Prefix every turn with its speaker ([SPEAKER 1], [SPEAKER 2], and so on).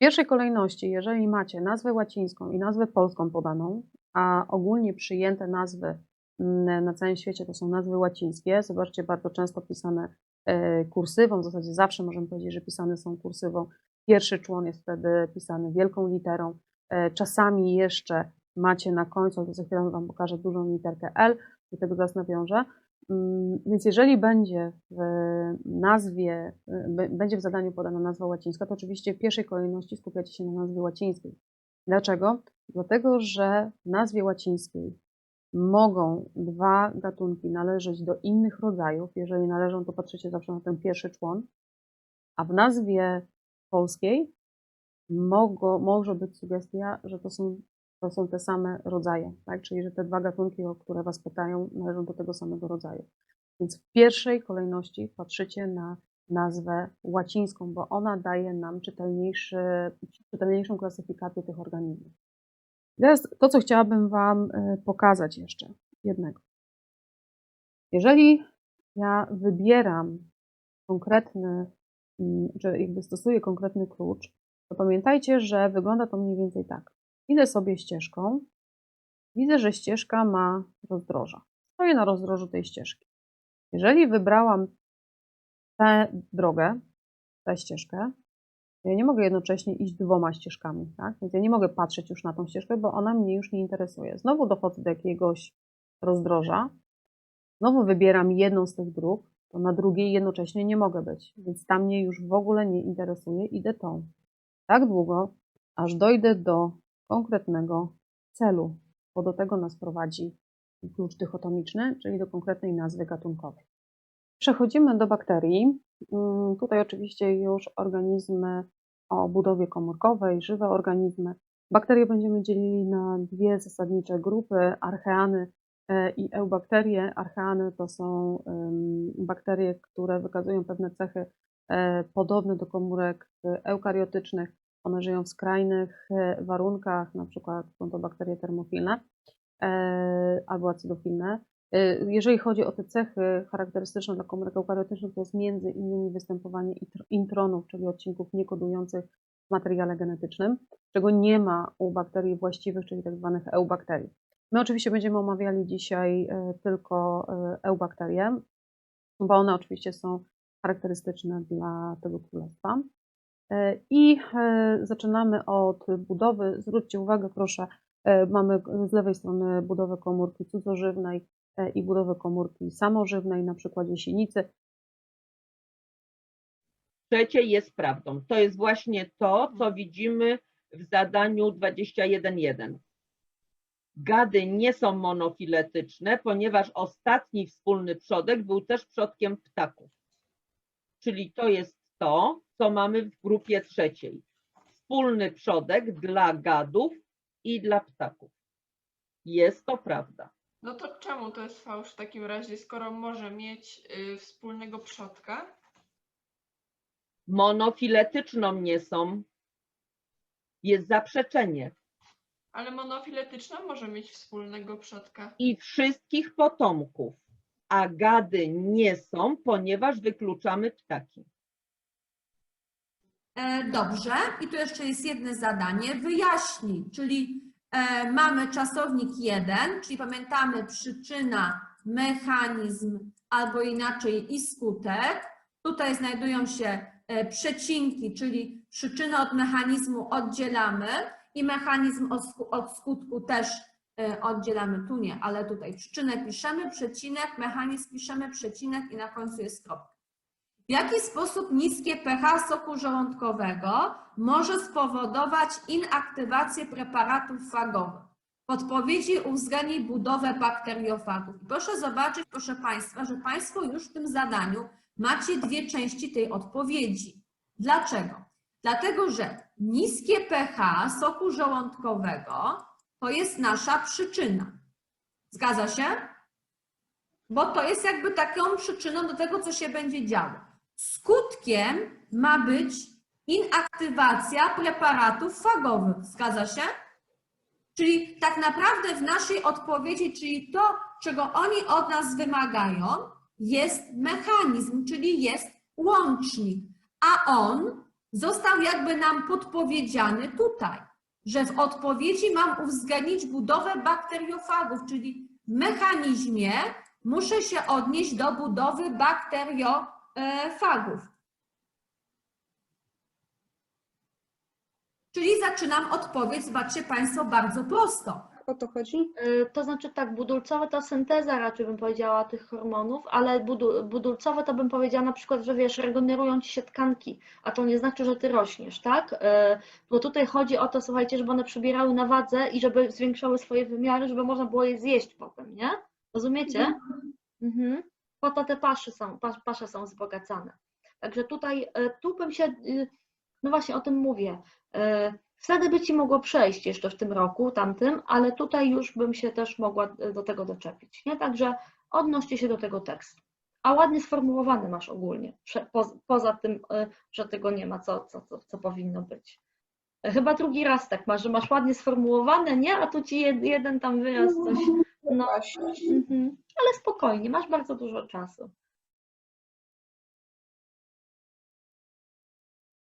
[SPEAKER 1] pierwszej kolejności, jeżeli macie nazwę łacińską i nazwę polską podaną, a ogólnie przyjęte nazwy mm, na całym świecie to są nazwy łacińskie, zobaczcie, bardzo często pisane e, kursywą, w zasadzie zawsze możemy powiedzieć, że pisane są kursywą. Pierwszy człon jest wtedy pisany wielką literą. E, Czasami jeszcze macie na końcu, za chwilę Wam pokażę dużą literkę L, do tego zaraz nawiążę. Mm, Więc jeżeli będzie w nazwie, y, będzie w zadaniu podana nazwa łacińska, to oczywiście w pierwszej kolejności skupiacie się na nazwie łacińskiej. Dlaczego? Dlatego, że w nazwie łacińskiej mogą dwa gatunki należeć do innych rodzajów. Jeżeli należą, to patrzycie zawsze na ten pierwszy człon, a w nazwie polskiej może być sugestia, że to są, to są te same rodzaje, tak? czyli że te dwa gatunki, o które Was pytają, należą do tego samego rodzaju. Więc w pierwszej kolejności patrzycie na nazwę łacińską, bo ona daje nam czytelniejszą klasyfikację tych organizmów. Teraz to, co chciałabym Wam y, pokazać jeszcze, jednego. Jeżeli ja wybieram konkretny, mm, czy jakby stosuję konkretny klucz, to pamiętajcie, że wygląda to mniej więcej tak. Idę sobie ścieżką, widzę, że ścieżka ma rozdroża. Stoję na rozdrożu tej ścieżki. Jeżeli wybrałam tę drogę, tę ścieżkę, ja nie mogę jednocześnie iść dwoma ścieżkami, tak? Więc ja nie mogę patrzeć już na tą ścieżkę, bo ona mnie już nie interesuje. Znowu dochodzę do jakiegoś rozdroża, znowu wybieram jedną z tych dróg, to na drugiej jednocześnie nie mogę być, więc ta mnie już w ogóle nie interesuje, idę tą. Tak długo, aż dojdę do konkretnego celu, bo do tego nas prowadzi klucz dychotomiczny, czyli do konkretnej nazwy gatunkowej. Przechodzimy do bakterii. Mm, Tutaj oczywiście już organizmy o budowie komórkowej, żywe organizmy. Bakterie będziemy dzielili na dwie zasadnicze grupy, archeany e, i eubakterie. Archeany to są bakterie, które wykazują pewne cechy e, podobne do komórek e, eukariotycznych. One żyją w skrajnych e, warunkach, na przykład są to bakterie termofilne e, albo acydofilne. E, Jeżeli chodzi o te cechy charakterystyczne dla komórek eukariotycznych, to jest między innymi występowanie intr- intronów, czyli odcinków niekodujących w materiale genetycznym, czego nie ma u bakterii właściwych, czyli tak zwanych eubakterii. My oczywiście będziemy omawiali dzisiaj tylko eubakterie, bo one oczywiście są charakterystyczne dla tego królestwa. E, I e, zaczynamy od budowy. Zwróćcie uwagę, proszę, e, mamy z lewej strony budowę komórki cudzożywnej i budowę komórki samożywnej na przykładzie sinicy.
[SPEAKER 2] Trzecie jest prawdą. To jest właśnie to, co widzimy w zadaniu 21.1. Gady nie są monofiletyczne, ponieważ ostatni wspólny przodek był też przodkiem ptaków. Czyli to jest to, co mamy w grupie trzeciej. Wspólny przodek dla gadów i dla ptaków. Jest to prawda.
[SPEAKER 3] No to czemu to jest fałsz w takim razie, skoro może mieć y, wspólnego przodka?
[SPEAKER 2] Monofiletyczną nie są. Jest zaprzeczenie.
[SPEAKER 3] Ale monofiletyczna może mieć wspólnego przodka.
[SPEAKER 2] i wszystkich potomków, a gady nie są, ponieważ wykluczamy ptaki.
[SPEAKER 4] E, Dobrze, i tu jeszcze jest jedno zadanie. Wyjaśnij, czyli e, mamy czasownik jeden, czyli pamiętamy przyczyna, mechanizm albo inaczej i skutek. Tutaj znajdują się e, przecinki, czyli przyczynę od mechanizmu oddzielamy i mechanizm od, sku- od skutku też oddzielamy. Tu nie, ale tutaj przyczynę piszemy, przecinek, mechanizm piszemy, przecinek i na końcu jest kropka. W jaki sposób niskie pH soku żołądkowego może spowodować inaktywację preparatów fagowych? W odpowiedzi uwzględnij budowę bakteriofagów. Proszę zobaczyć, proszę Państwa, że Państwo już w tym zadaniu macie dwie części tej odpowiedzi. Dlaczego? Dlatego, że niskie pH soku żołądkowego to jest nasza przyczyna. Zgadza się? Bo to jest jakby taką przyczyną do tego, co się będzie działo. Skutkiem ma być inaktywacja preparatów fagowych. Zgadza się? Czyli tak naprawdę w naszej odpowiedzi, czyli to, czego oni od nas wymagają, jest mechanizm, czyli jest łącznik, a on został jakby nam podpowiedziany tutaj, że w odpowiedzi mam uwzględnić budowę bakteriofagów, czyli w mechanizmie muszę się odnieść do budowy bakteriofagów. Czyli zaczynam odpowiedź, zobaczcie Państwo, bardzo prosto.
[SPEAKER 5] O to chodzi?
[SPEAKER 6] Y, To znaczy tak, budulcowe to synteza raczej bym powiedziała tych hormonów, ale budu, budulcowe to bym powiedziała na przykład, że wiesz, regenerują ci się tkanki, a to nie znaczy, że ty rośniesz, tak? Y, Bo tutaj chodzi o to, słuchajcie, żeby one przybierały na wadze i żeby zwiększały swoje wymiary, żeby można było je zjeść potem, nie? Rozumiecie? Mhm. Po to te pasze są, pas- pasze są wzbogacane. Także tutaj, y, tu bym się, y, no właśnie o tym mówię, y, Wtedy by ci mogło przejść jeszcze w tym roku, tamtym, ale tutaj już bym się też mogła e, do tego doczepić. Nie? Także odnoście się do tego tekstu. A ładnie sformułowany masz ogólnie, poza, tym, e, że tego nie ma, co, co, co, co powinno być. E, Chyba drugi raz tak masz, że masz ładnie sformułowane, nie? A tu ci jed, jeden tam wyraz coś. No,
[SPEAKER 5] Właśnie.
[SPEAKER 6] mhm. Ale spokojnie, masz bardzo dużo czasu.